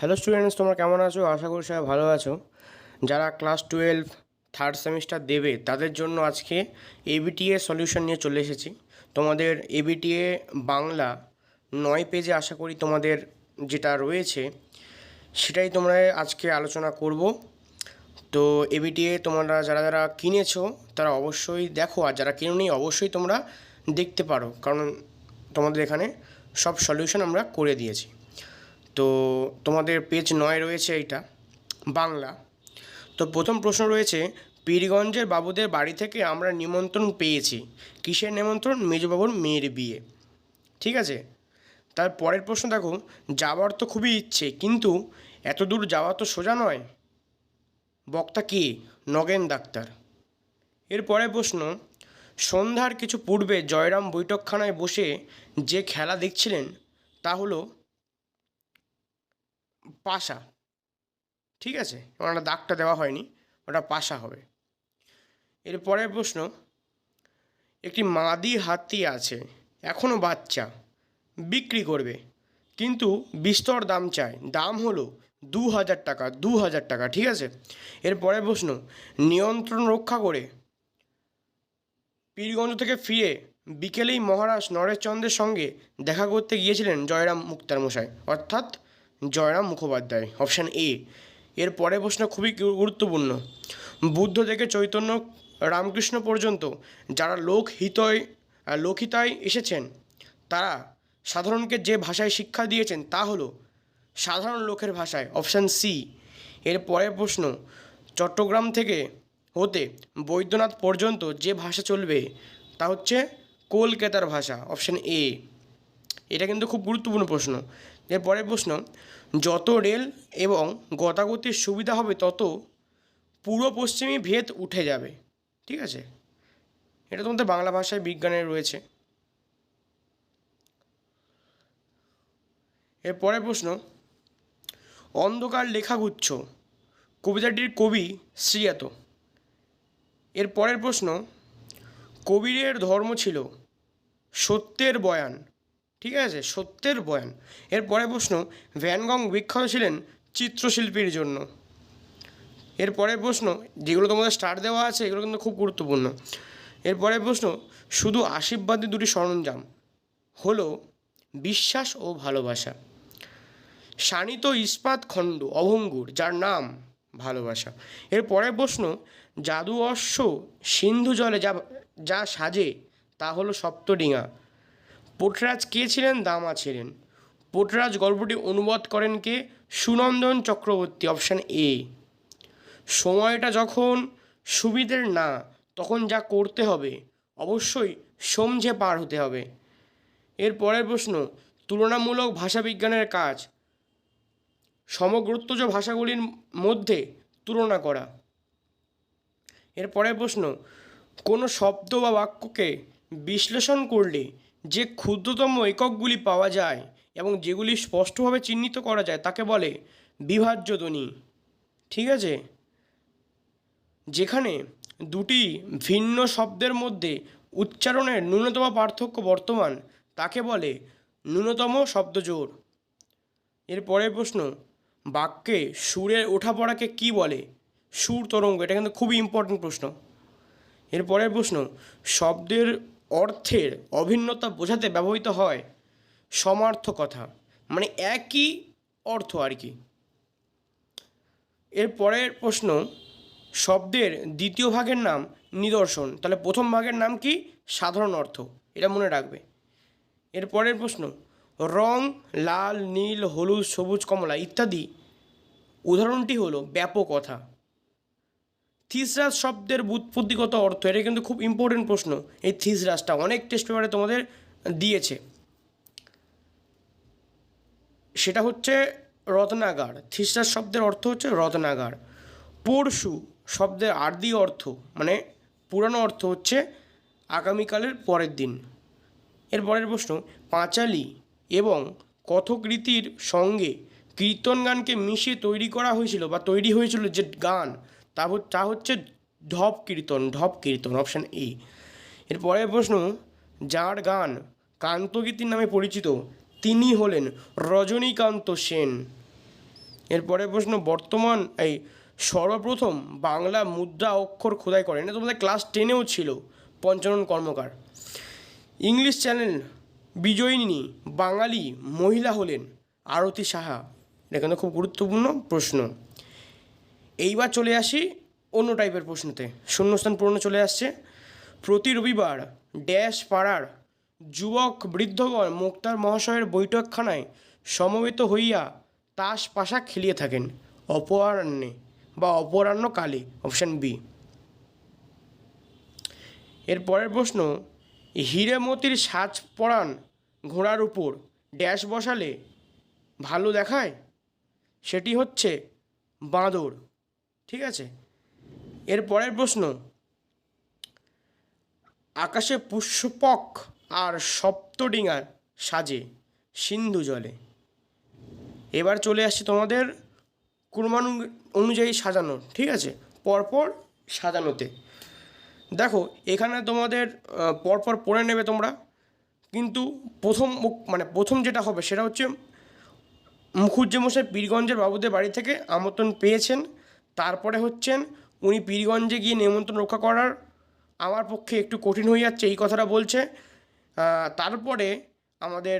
Hello students তোমরা কেমন আছো? আশা করি সবাই ভালো আছো। যারা ক্লাস টুয়েলভ থার্ড সেমিস্টার দেবে, তাদের জন্য আজকে এবিটিএ সলিউশন নিয়ে চলে এসেছি। তোমাদের এবিটিএ বাংলা নয় পেজে আশা করি তোমাদের যেটা রয়েছে, সেটাই তোমরা আজকে আলোচনা করব। তো এবিটিএ তোমরা যারা যারা কিনেছো, তারা অবশ্যই দেখো, আর যারা কিনুনি অবশ্যই তোমরা দেখতে পারো। কারণ তোমাদের এখানে সব সলিউশন আমরা করে দিয়েছি। তো তোমাদের পেজ নয় রয়েছে এইটা, বাংলা। তো প্রথম প্রশ্ন রয়েছে, পীরগঞ্জের বাবুদের বাড়ি থেকে আমরা নিমন্ত্রণ পেয়েছি, কিসের নিমন্ত্রণ? মেজবাবুর মেয়ের বিয়ে। ঠিক আছে? তার পরের প্রশ্ন দেখো, যাওয়ার তো খুবই ইচ্ছে, কিন্তু এত দূর যাওয়া তো সোজা নয়। বক্তা কে? নগেন ডাক্তার। এর পরের প্রশ্ন, সন্ধ্যার কিছু পূর্বে জয়রাম বৈঠকখানায় বসে যে খেলা দেখছিলেন, তা হলো পাশা। ঠিক আছে? ওটা দাগটা দেওয়া হয়নি, ওটা পাশা হবে। এর পরের প্রশ্ন, একটি মাদি হাতি আছে এখনও বাচ্চা, বিক্রি করবে, কিন্তু বিস্তর দাম চায়, দাম হলো দু হাজার টাকা দু হাজার টাকা, ঠিক আছে? এর পরের প্রশ্ন, নিয়ন্ত্রণ রক্ষা করে পীরগঞ্জ থেকে ফিরে বিকেলেই মহারাজ নরেশচন্দ্রের সঙ্গে দেখা করতে গিয়েছিলেন জয়রাম মুক্তার মশাই, অর্থাৎ জয়রাম মুখোপাধ্যায় অপশান এ এর পরের প্রশ্ন খুবই গুরুত্বপূর্ণ। বুদ্ধ থেকে চৈতন্য রামকৃষ্ণ পর্যন্ত যারা লোকহিতয় লোকহিতায় এসেছেন, তারা সাধারণকে যে ভাষায় শিক্ষা দিয়েছেন তা হলো সাধারণ লোকের ভাষায় অপশান সি এর পরের প্রশ্ন, চট্টগ্রাম থেকে হতে বৈদ্যনাথ পর্যন্ত যে ভাষা চলবে তা হচ্ছে কলকাতার ভাষা অপশান এ এটা কিন্তু খুব গুরুত্বপূর্ণ প্রশ্ন। এর পরের প্রশ্ন, যত রেল এবং গতাগতির সুবিধা হবে তত পূর্ব পশ্চিমী ভেদ উঠে যাবে। ঠিক আছে? এটা তোমাদের বাংলা ভাষায় বিজ্ঞানে রয়েছে। এর পরের প্রশ্ন, অন্ধকার লেখাগুচ্ছ, কবিতাটির কবি শ্রীয়াত এর পরের প্রশ্ন, কবিরের ধর্ম ছিল সত্যের বয়ান। ঠিক আছে? সত্যের বয়ান। এর পরের প্রশ্ন ভ্যানগং বিখ্যাত ছিলেন চিত্রশিল্পীর জন্য। এর পরের প্রশ্ন, যেগুলো তোমাদের স্টার দেওয়া আছে, এগুলো কিন্তু খুব গুরুত্বপূর্ণ। এর পরের প্রশ্ন, শুধু আশীর্বাদী দুটি সরঞ্জাম হলো বিশ্বাস ও ভালোবাসা। শানিত ইস্পাত খণ্ড, অভঙ্গুর, যার নাম ভালোবাসা। এর পরের প্রশ্ন জাদু অশ্ব সিন্ধু জলে যা যা সাজে, তা হলো সপ্তডিঙা। পোটরাজ কে ছিলেন? দামা ছিলেন। পোটরাজ গল্পটি অনুবাদ করেন কে? Sunandan Chakraborty, option A. সময়টা যখন সুবিধের না, তখন যা করতে হবে, অবশ্যই সমঝে পার হতে হবে। এর পরের প্রশ্ন, তুলনামূলক ভাষাবিজ্ঞানের কাজ, সমগ্রত্বজ ভাষাগুলির মধ্যে তুলনা করা। এর পরের প্রশ্ন, কোনো শব্দ বা বাক্যকে বিশ্লেষণ করলে যে ক্ষুদ্রতম এককগুলি পাওয়া যায় এবং যেগুলি স্পষ্টভাবে চিহ্নিত করা যায়, তাকে বলে বিভাজ্য ধ্বনি ঠিক আছে? যেখানে দুটি ভিন্ন শব্দের মধ্যে উচ্চারণের ন্যূনতম পার্থক্য বর্তমান, তাকে বলে ন্যূনতম শব্দজোড় এর পরের প্রশ্ন, বাক্যে সুরের ওঠাপড়াকে কী বলে? সুর তরঙ্গ, এটা কিন্তু খুবই ইম্পর্টেন্ট প্রশ্ন। এর পরের প্রশ্ন, শব্দের অর্থের অভিন্নতা বোঝাতে ব্যবহৃত হয় সমার্থকথা মানে একই অর্থ আর কি। এর পরের প্রশ্ন, শব্দের দ্বিতীয় ভাগের নাম নিদর্শন, তাহলে প্রথম ভাগের নাম কি? সাধারণ অর্থ, এটা মনে রাখবে। এর পরের প্রশ্ন, রং, লাল, নীল, হলুদ, সবুজ, কমলা ইত্যাদি উদাহরণটি হলো ব্যাপকথা। থিসরাস শব্দের বুৎপত্তিগত অর্থ, এটা কিন্তু খুব ইম্পর্টেন্ট প্রশ্ন, এই থিসরাসটা। অনেক টেস্ট পেপারে তোমাদের দিয়েছে। সেটা হচ্ছে রত্নাগার। থিসরাস শব্দের অর্থ হচ্ছে রত্নাগার। পরশু শব্দের আর্দি অর্থ মানে পুরানো অর্থ হচ্ছে আগামীকালের পরের দিন। এর পরের প্রশ্ন, পাঁচালি এবং কথক রীতির সঙ্গে কীর্তন গানকে মিশিয়ে তৈরি করা হয়েছিল বা তৈরি হয়েছিল যে গান তা তা হচ্ছে ঢপ কীর্তন ঢপ কীর্তন অপশান এ এর পরের প্রশ্ন, যার গান কান্তগীতির নামে পরিচিত, তিনি হলেন রজনীকান্ত সেন। এরপরে প্রশ্ন, বর্তমান, এই সর্বপ্রথম বাংলা মুদ্রা অক্ষর খোদাই করেন, এটা তোমাদের ক্লাস টেনেও ছিল, পঞ্চানন কর্মকার। ইংলিশ চ্যানেল বিজয়িনী, বাঙালি, মহিলা হলেন আরতি সাহা। এটা কিন্তু খুব গুরুত্বপূর্ণ প্রশ্ন। এইবার চলে আসি অন্য টাইপের প্রশ্নতে। শূন্যস্থান পূরণ চলে আসছে। প্রতি রবিবার ড্যাশ পাড়ার যুবক বৃদ্ধগণ মুক্তার মহাশয়ের বৈঠকখানায় সমবেত হইয়া তাস পাশা খেলিয়ে থাকেন। অপরাহ্নে বা অপরাহ্ন কালে অপশান বি এর পরের প্রশ্ন, হিরেমতির সাজ পরান ঘোড়ার উপর ড্যাশ বসালে ভালো দেখায়? সেটি হচ্ছে বাঁদর। ঠিক আছে? এর পরের প্রশ্ন। আকাশে পুষ্পক আর সপ্তডিঙার সাজে সিন্ধু জলে। এবার চলে আসছে তোমাদের কুরবান অনুযায়ী সাজানো, ঠিক আছে? পরপর সাজানোতে। দেখো, এখানে তোমাদের পরপর পড়ে নেবে তোমরা, কিন্তু প্রথম মানে প্রথম যেটা হবে সেটা হচ্ছে মুখুজ্জেমশাই পীরগঞ্জের বাবুদের বাড়ি থেকে আমন্ত্রণ পেয়েছেন তারপরে হচ্ছেন উনি পীরগঞ্জে গিয়ে নিমন্ত্রণ রক্ষা করার আমার পক্ষে একটু কঠিন হয়ে যাচ্ছে, এই কথাটা বলছে। তারপরে আমাদের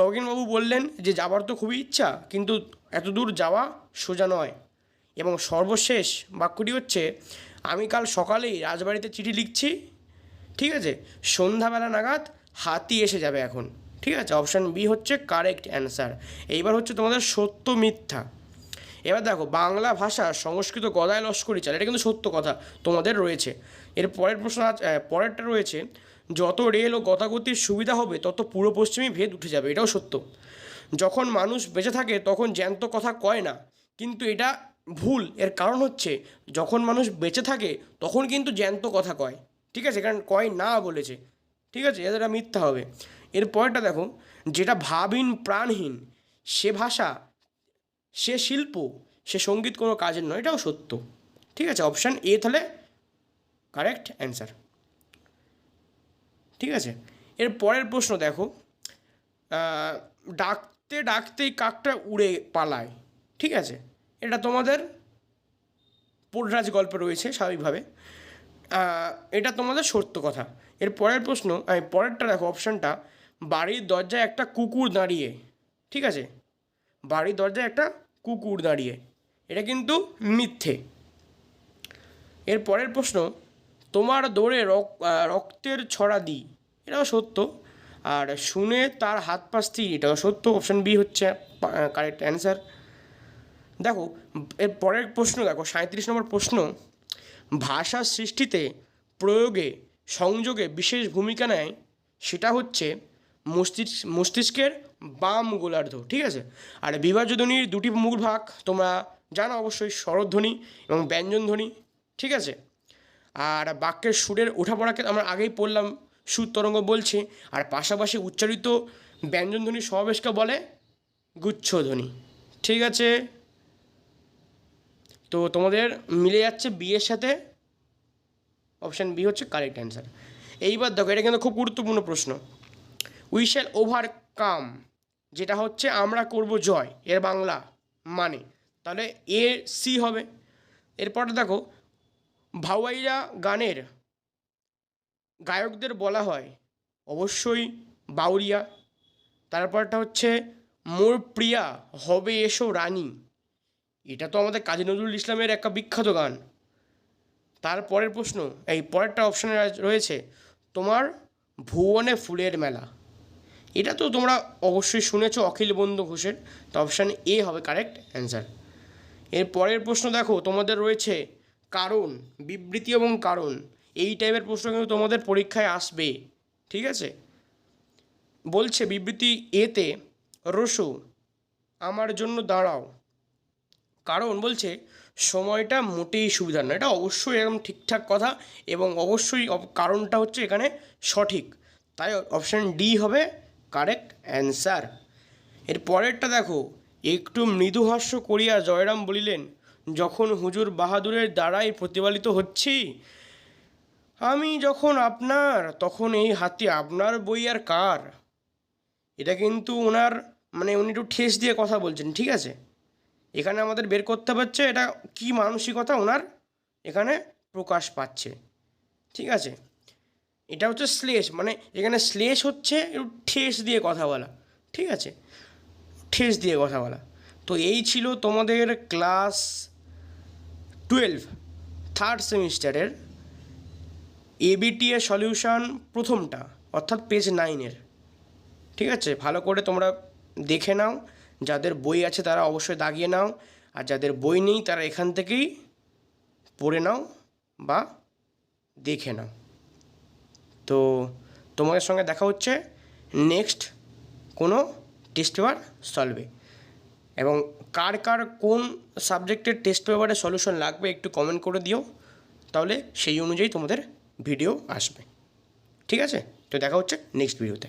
নগেনবাবু বললেন যে যাবার তো খুবই ইচ্ছা, কিন্তু এত দূর যাওয়া সোজা নয়। এবং সর্বশেষ বাক্যটি হচ্ছে, আমি কাল সকালেই রাজবাড়িতে চিঠি লিখছি, ঠিক আছে? সন্ধ্যাবেলা নাগাদ হাতি এসে যাবে এখন, ঠিক আছে? অপশান বি হচ্ছে কারেক্ট অ্যান্সার এইবার হচ্ছে তোমাদের সত্য মিথ্যা। এবার দেখো, বাংলা ভাষা সংস্কৃত গদায় লস্করি চাল এটা কিন্তু সত্য কথা, তোমাদের রয়েছে। এর পরের প্রশ্ন পরেরটা রয়েছে, যত রেল ও গতাগতির সুবিধা হবে, তত পূর্ব পশ্চিমে ভেদ উঠে যাবে, এটাও সত্য। যখন মানুষ বেঁচে থাকে, তখন জ্যান্ত কথা কয় না, কিন্তু এটা ভুল, এর কারণ হচ্ছে, যখন মানুষ বেঁচে থাকে, তখন কিন্তু জ্যান্ত কথা কয়, ঠিক আছে? কারণ কয় না বলেছে, ঠিক আছে? এটা মিথ্যা হবে। এর পরেরটা দেখো, যেটা ভাবহীন প্রাণহীন, সে ভাষা সে শিল্প, সে সংগীত কোনো কাজের নয়, এটাও সত্য। ঠিক আছে অপশান এ তাহলে কারেক্ট অ্যান্সার ঠিক আছে, এর পরের প্রশ্ন দেখো। ডাকতে ডাকতেই কাকটা উড়ে পালায়। ঠিক আছে, এটা তোমাদের পোড়রাজ গল্পে রয়েছে স্বাভাবিকভাবে। এটা তোমাদের সত্য কথা। এর পরের প্রশ্ন পরেরটা দেখো অপশানটা বাড়ির দরজায় একটা কুকুর দাঁড়িয়ে। ঠিক আছে বাড়ির দরজায় একটা কুকুর দাঁড়িয়ে। এটা কিন্তু মিথ্যে। এর পরের প্রশ্ন, তোমার দৌড়ে রক- রক্তের ছড়া দিই এটাও সত্য। আর শুনে তার হাত পা স্থির, এটাও সত্য। অপশান বি হচ্ছে কারেক্ট অ্যান্সার দেখো, এর পরের প্রশ্ন, দেখো সাঁত্রিশ নম্বর প্রশ্ন, ভাষা সৃষ্টিতে প্রয়োগে, সংযোগে বিশেষ ভূমিকা নেয়, সেটা হচ্ছে মস্তিষ্ক, মস্তিষ্কের বাম গোলার্ধ, ঠিক আছে? আর বিভাজ্যধ্বনির দুটি মূল ভাগ, তোমরা জানো অবশ্যই স্বরধ্বনি এবং ব্যঞ্জনধ্বনি ঠিক আছে? আর বাক্যের সুরের ওঠাপড়াকে আমরা আগেই পড়লাম সুর তরঙ্গ বলছে, আর পাশাপাশি উচ্চারিত ব্যঞ্জনধ্বনি সমাবেশকে বলে গুচ্ছধ্বনি ঠিক আছে? তো তোমাদের মিলে যাচ্ছে বিয়ের সাথে অপশান বি হচ্ছে কারেক্ট অ্যান্সার এইবার দেখো, এটা কিন্তু খুব গুরুত্বপূর্ণ প্রশ্ন। উই শ্যাল ওভার কাম যেটা হচ্ছে আমরা করব জয়, এর বাংলা মানে। তাহলে এ সি হবে। এরপরটা দেখো ভাওয়াইয়া গানের গায়কদের বলা হয় অবশ্যই বাউরিয়া। তারপরটা হচ্ছে, মোর প্রিয়া হবে এসো রানী। এটা তো আমাদের কাজী নজরুল ইসলামের একটা বিখ্যাত গান। তারপরের প্রশ্ন, এই পরেরটা অপশানে রয়েছে, তোমার ভুবনে ফুলের মেলা। এটা তো তোমরা অবশ্যই শুনেছো অখিল বন্ধু ঘোষের, তো অপশান এ হবে কারেক্ট অ্যান্সার এর পরের প্রশ্ন দেখো, তোমাদের রয়েছে কারণ, বিবৃতি এবং কারণ, এই টাইপের প্রশ্ন কিন্তু তোমাদের পরীক্ষায় আসবে, ঠিক আছে? বলছে বিবৃতি এতে রসু, আমার জন্য দাঁড়াও। কারণ বলছে, সময়টা মোটেই সুবিধার নয়। এটা অবশ্যই এরকম ঠিকঠাক কথা এবং অবশ্যই অব- কারণটা হচ্ছে এখানে সঠিক। তাই অপশান ডি হবে কারেক্ট অ্যান্সার এর পরেরটা দেখো, একটু মৃদুহাস্য করিয়া জয়রাম বলিলেন, যখন হুজুর বাহাদুরের দ্বারাই প্রতিপালিত হচ্ছি, আমি যখন আপনার, তখন এই হাতি আপনার বই আর কার? এটা কিন্তু ওনার মানে উনি একটু ঠেস দিয়ে কথা বলছেন, ঠিক আছে? এখানে আমাদের বের করতে পারছে এটা কি মানসিকতা ওনার এখানে প্রকাশ পাচ্ছে, ঠিক আছে? এটা হচ্ছে শ্লেষ মানে এখানে শ্লেষ হচ্ছে ঠেস দিয়ে কথা বলা, ঠিক আছে? ঠেস দিয়ে কথা বলা। তো এই ছিল তোমাদের ক্লাস টুয়েলভ থার্ড সেমিস্টারের এবিটিএ সলিউশন প্রথমটা, অর্থাৎ পেজ নাইনের ঠিক আছে? ভালো করে তোমরা দেখে নাও, যাদের বই আছে তারা অবশ্যই দাগিয়ে নাও, আর যাদের বই নেই তারা এখান থেকেই পড়ে নাও বা দেখে নাও। তো তোমাদের সঙ্গে দেখা হচ্ছে নেক্সট কোনো টেস্ট পেপার সলভে এবং কার কার কোন সাবজেক্টের টেস্ট পেপারে সলিউশন লাগবে একটু কমেন্ট করে দিও, তাহলে সেই অনুযায়ী তোমাদের ভিডিও আসবে। ঠিক আছে? তো দেখা হচ্ছে নেক্সট ভিডিওতে